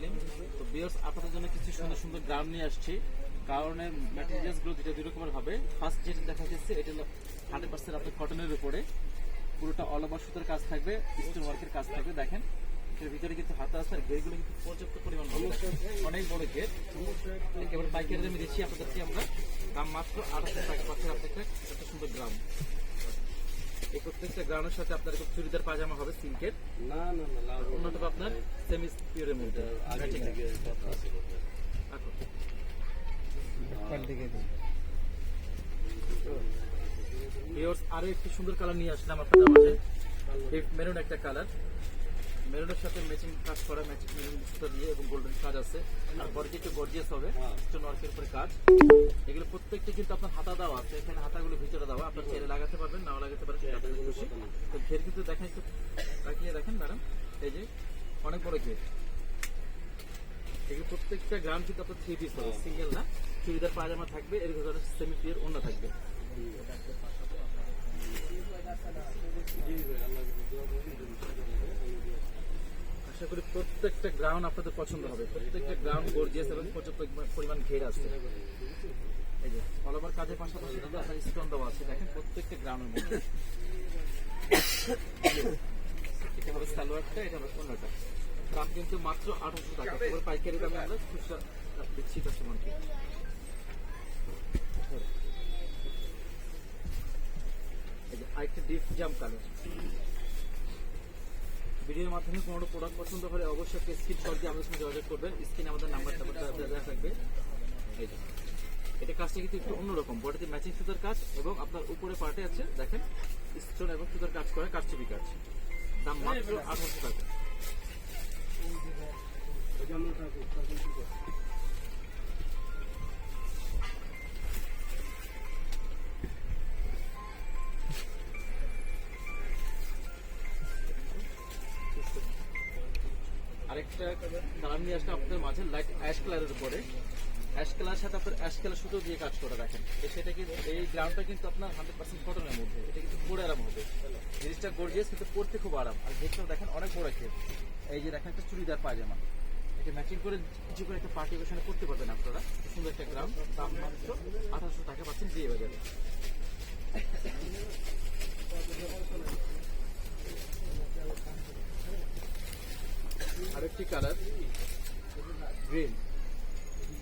সেলিম তো বিয়ার্স আপনাদের জন্য কিছু সুন্দর সুন্দর গ্রাম নিয়ে আসছি। কারণে ম্যাটেরিয়ালসগুলো দুটো দুই রকমের হবে। ফার্স্ট যেটা দেখা যাচ্ছে এটা হলো হান্ড্রেড পার্সেন্ট আপনার কটনের উপরে। পুরোটা অল ওভার সুতোর কাজ থাকবে স্টোন ওয়ার্কের কাজ থাকবে দেখেন। এটার ভিতরে কিন্তু হাতা আছে আর গেটগুলো কিন্তু পর্যাপ্ত পরিমাণ অনেক বড় গেট একেবারে পাইকারি দামে দিচ্ছি আপনাদেরকে আমরা। দাম মাত্র আঠাশশো টাকা পাচ্ছেন আপনাকে এত সুন্দর গ্রাম এই প্রত্যেকটা গ্রামের সাথে আপনার খুব চুড়িদার পাজামা হবে সিল্কের। না না না লাভ অন্যটা আপনার সেমি পিওরের মধ্যে আগে থেকে কথা আছে আরও একটি সুন্দর কালার নিয়ে আসলাম আপনাদের মাঝে। মেরুন একটা কালার মেরুনের সাথে ম্যাচিং কাজ করা ম্যাচিং মেরুন সুতো দিয়ে এবং গোল্ডেন কাজ আছে। আর বডিটি একটু গর্জিয়াস হবে স্টোন ওয়ার্কের উপরে কাজ। এগুলো প্রত্যেকটা কিন্তু আপনার হাতা দেওয়া আছে। এখানে হাতাগুলো ভিতরে দেওয়া আপনার চাইলে লাগাতে পারবেন নাও লাগাতে পারেন সেটা আপনাদের খুশি। তো ঘের কিন্তু দেখেন একটু তাকিয়ে দেখেন ম্যাডাম। এই যে অনেক বড় ঘের। এগুলো প্রত্যেকটা গ্রাম কিন্তু আপনার থ্রি পিস হবে সিঙ্গেল না। চুড়িদার পায়জামা থাকবে এর ভিতরে সেমি পিওর অন্য থাকবে। জি আল্লাহ আশা করি প্রত্যেকটা গ্রাউন্ড আপনাদের পছন্দ হবে। প্রত্যেকটা গ্রাউন্ড গর্জিয়াস এবং পর্যাপ্ত পরিমাণ ঘের আছে। এই যে অল কাজের পাশাপাশি কিন্তু আপনার স্টোন দেওয়া আছে। দেখেন প্রত্যেকটা গ্রাউন্ডের মধ্যে। এটা হবে সালোয়ারটা, এটা হবে অন্যটা দাম কিন্তু মাত্র আঠারোশো টাকা। পুরো পাইকারি দামে আমরা খুচরা দিচ্ছি কাস্টমারকে আরেকটা ডিপ জাম কালার ভিডিওর মাধ্যমে কোনো প্রোডাক্ট পছন্দ হলে অবশ্যই একটা স্ক্রিন শট দিয়ে আমাদের সঙ্গে যোগাযোগ করবেন। স্ক্রিনে আমাদের নাম্বারটা দেওয়া থাকবে এই যে। এটা কাজটা কিন্তু একটু অন্যরকম। বডিতে ম্যাচিং সুতার কাজ এবং আপনার উপরে পার্টে আছে, দেখেন স্টোন এবং সুতার কাজ করে কারচুপি কাজ। দাম মাত্র আঠারোশো টাকা। আরেকটা কালার নিয়ে আসলে আপনাদের মাঝে লাইট অ্যাশ কালারের উপরে। অ্যাশ কালার সাথে আপনার অ্যাশ কালার সুতো দিয়ে কাজ করে রাখেন সেটা কিন্তু, এই গ্রাউন্ডটা কিন্তু আপনার হান্ড্রেড পার্সেন্ট কটনের মধ্যে। এটা কিন্তু পরে আরাম হবে। জিনিসটা গর্জিয়াস কিন্তু পরতে খুব আরাম। আর ঘেরটা দেখেন অনেক বড় ঘের এই যে দেখেন একটা চুড়িদার পায়জামা। এটা ম্যাচিং করে কিছু করে একটা পার্টি ওখানে করতে পারবেন আপনারা। সুন্দর একটা গ্রাউন্ড দাম মাত্র আঠারোশো টাকা পাচ্ছেন দিয়ে বাজারে। আরেকটি কালার। গ্রিন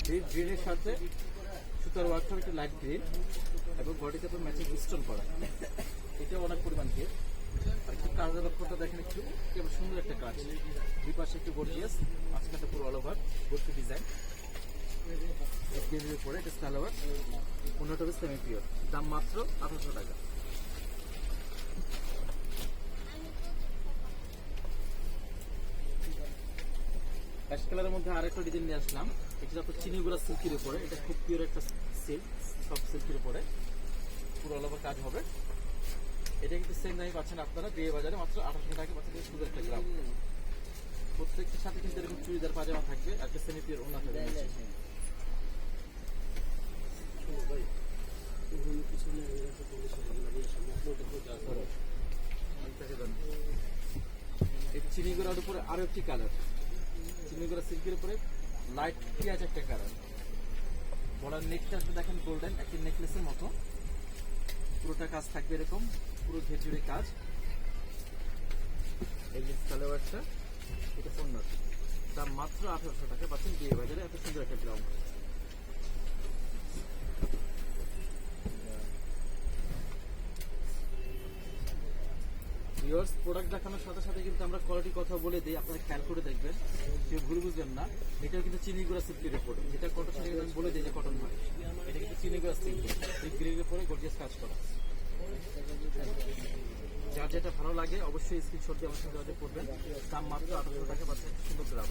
গ্রিন গ্রিনের সাথে সুতার ওয়ার্কটা একটু লাইট গ্রিন এবং বডিতে তো ম্যাচিং স্টোন করা। এটা অনেক পরিমাণ আর একটু কাজের লক্ষ্যটা দেখেন একটু। কেবল সুন্দর একটা কাজ। দুই পাশে একটু গর্জিয়াস মাঝখানটা পুরো অল ওভার ভর্তি ডিজাইন উপরে, এটা সালোয়ার অন্যটা হবে সেমি পিওর দাম মাত্র আঠারোশো টাকা। অ্যাশ কালারের মধ্যে আরেকটা ডিজাইন নিয়ে আসলাম। এটা আপনার চিনিগুড়া সিল্কের উপরে। এটা খুব পিওর একটা সিল্ক সব সিল্কের উপরে। পুরো অল কাজ হবে। এটা কিন্তু সেম দামে পাচ্ছেন আপনারা বিয়ে বাজারে, মাত্র আঠারোশো টাকা পাচ্ছেন সুন্দর একটা গ্রাম প্রত্যেকটার সাথে কিন্তু এরকম চুড়িদার পাজামা থাকবে, আর একটা সেমি পিওর ওনা থাকবে। চিনিগুড়ার উপরে আরও একটি কালার চিনিগুড়া সিল্কের উপরে লাইট পেঁয়াজ একটা কালার বলার নেকটা আসবে দেখেন গোল্ডেন একটি নেকলেসের মতো। পুরোটা কাজ থাকবে এরকম, পুরো ঘের জুড়ে কাজ। এই যে সালোয়ারটা, এটা পণ্য। দাম মাত্র আঠারোশো টাকা, পাচ্ছেন বিয়ে বাজারে, এত সুন্দর একটা গ্রাউন্ড ভিউয়ার্স প্রোডাক্ট দেখানোর সাথে সাথে কিন্তু আমরা কোয়ালিটি কথা বলে দিই, আপনারা খেয়াল করে দেখবেন। বুঝবেন না। এটাও কিন্তু চিনিগুড়া সিল্কের উপরে যেটা কটন সেটা আমি বলে দিই যে কটন হয়। এটা কিন্তু চিনিগুড়া সিল্ক এই গ্রিলের উপরে গর্জিয়াস কাজ করা। যার যেটা ভালো লাগে, অবশ্যই স্ক্রিনশট দিয়ে আমার সঙ্গে যোগাযোগ করবেন। দাম মাত্র আঠারোশো টাকা পাচ্ছেন সুন্দর গ্রাম।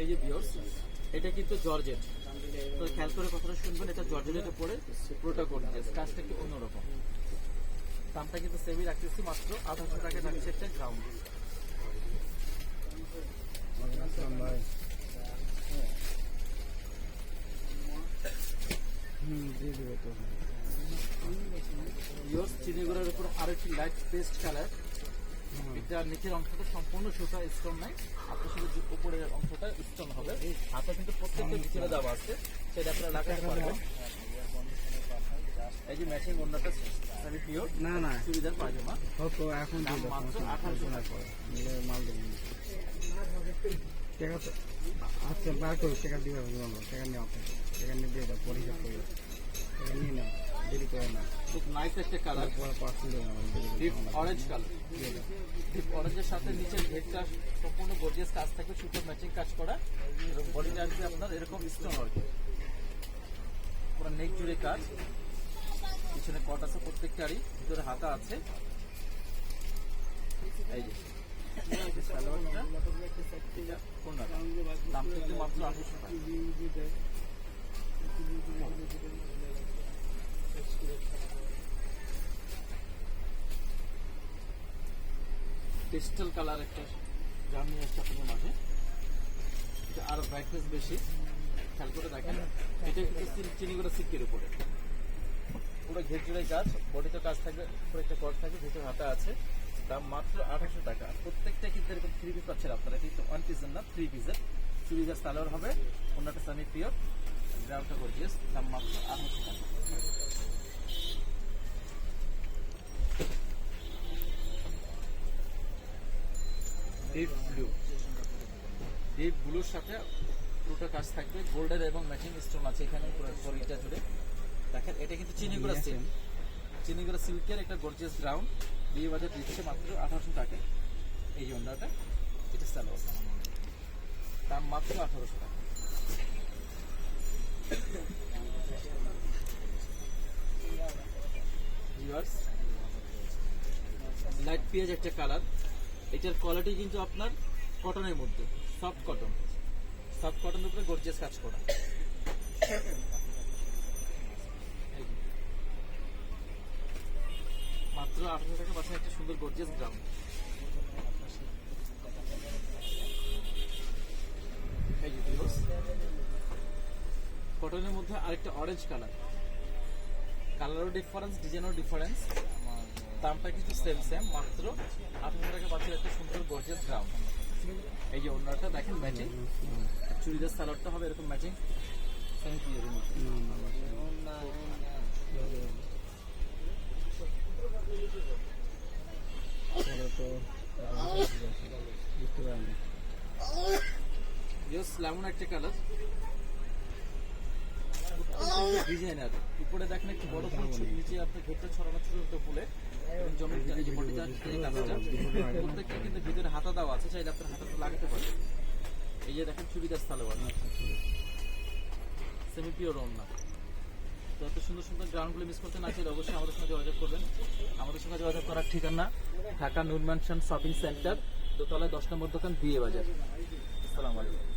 এই যে বিয়র্স এটা কিন্তু জর্জেট তো খেয়াল করে কথাটা শুনবেন এটা জর্জেটের উপরে পুরোটা গর্জিয়াস কাজটা কি অন্যরকম। দামটা কিন্তু সেমই রাখতেছি মাত্র আঠারোশো টাকা থাকছে একটা গ্রাউন্ড। ভিউয়ার্স চিনিগুড়ার উপর আরেকটি লাইট পেস্ট কালার এটা নিচের অংশটা সম্পূর্ণ সুতা স্টোন নাই। আপনার শুধু উপরের অংশটা স্টোন হবে। হাতা কিন্তু প্রত্যেকটা ভিতরে দেওয়া আছে সেটা আপনারা লাগাতে পারবেন। এই যে ম্যাচিং অন্যটা সারি পিওর না না। চুড়িদার পায়জামা। ও তো এখন মাত্র আঠারোশো টাকা। মাল দেবেন টাকা আচ্ছা বার করো টাকা নিয়ে দিয়ে দাও করে টাকা নিয়ে নাও দেরি করে না খুব নাইস একটা colour deep orange colour deep অরেঞ্জের সাথে নিচের ঘেরটা সম্পূর্ণ গর্জিয়াস কাজ থাকবে সুতোর ম্যাচিং কাজ করা। এবং বডিটা আসবে আপনার এরকম স্টোন ওয়ার্ক পুরো নেক জুড়ে কাজ। পিছনে কট আছে প্রত্যেকটারই ভিতরে হাতা আছে। এই যে? দাম কিন্তু মাত্র আঠারোশো টাকা। পেস্টেল কালার একটা জাম নিয়ে আসছে আপনাদের মাঝে। আরও ব্রাইটনেস বেশি। খেয়াল করে দেখেন। এটা চিনি করে সিল্কের উপরে। পুরো ঘের জুড়ে কাজ বডিতে কাজ থাকবে, উপরে একটা কট থাকবে, ভিতরে হাতা আছে। দাম মাত্র আঠারোশো টাকা। প্রত্যেকটা কিন্তু এরকম থ্রি পিস পাচ্ছেন আপনারা। কিন্তু ওয়ান পিসের না থ্রি পিসের চুড়িদার সালোয়ার হবে। অন্যটা সামি পিওর গ্রাউন্ডটা গর্জিয়াস দাম মাত্র আঠারোশো টাকা। ডিপ ব্লু ডিপ ব্লুর সাথে পুরোটা কাজ থাকবে। গোল্ডের এবং ম্যাচিং স্টোন আছে এখানে পুরো বডিটা জুড়ে। দেখেন এটা কিন্তু চিনিগুড়া সিল্ক চিনিগুড়া সিল্কের একটা গর্জিয়াস গ্রাউন্ড বিয়ে বাজার দিচ্ছে মাত্র আঠারোশো টাকা। এই জন্যটা এটা স্যালো দাম মাত্র আঠারোশো টাকা। লাইট পেঁয়াজ একটা কালার এটার কোয়ালিটি কিন্তু আপনার কটনের মধ্যে সফট কটন সফট কটনের উপরে গর্জিয়াস কাজ করা। মাত্র আঠারো টাকা পাশে একটা সুন্দর গর্জিয়াস গ্রাউন্ড। কটনের মধ্যে আরেকটা অরেঞ্জ কালার কালারও ডিফারেন্স ডিজাইনও ডিফারেন্স দামটা কিন্তু সেম সেম মাত্র আঠারো টাকা পাচ্ছেন একটা সুন্দর গর্জিয়াস গ্রাউন্ড এই যে অন্যটা দেখেন ম্যাচিং চুড়িদার সালোয়ারটা হবে এরকম ম্যাচিং পরে তো বুঝতে পারিনি ইয়েস লেমন একটা কালার ডিজাইনার উপরে দেখেন একটু বড় ফুল নিচে আপনার ঘেরটা ছড়ানো ছোট ছোট ফুলে। এই যে বডিটা এই কাজটা প্রত্যেকটা কিন্তু ভিতরে হাতা দেওয়া আছে, চাইলে আপনার হাতাটা লাগাতে পারবেন এই যে দেখেন চুড়িদার সালোয়ার। সেমি পিওর না তো এত সুন্দর সুন্দর গ্রাউন্ডগুলো মিস করতে না চাইলে অবশ্যই আমাদের সঙ্গে যোগাযোগ করবেন। আমাদের সঙ্গে যোগাযোগ করার ঠিকানা ঢাকা নুন ম্যানশন শপিং সেন্টার, দোতলায় দশ নম্বর দোকান, বিয়ে বাজার। আসসালামু আলাইকুম।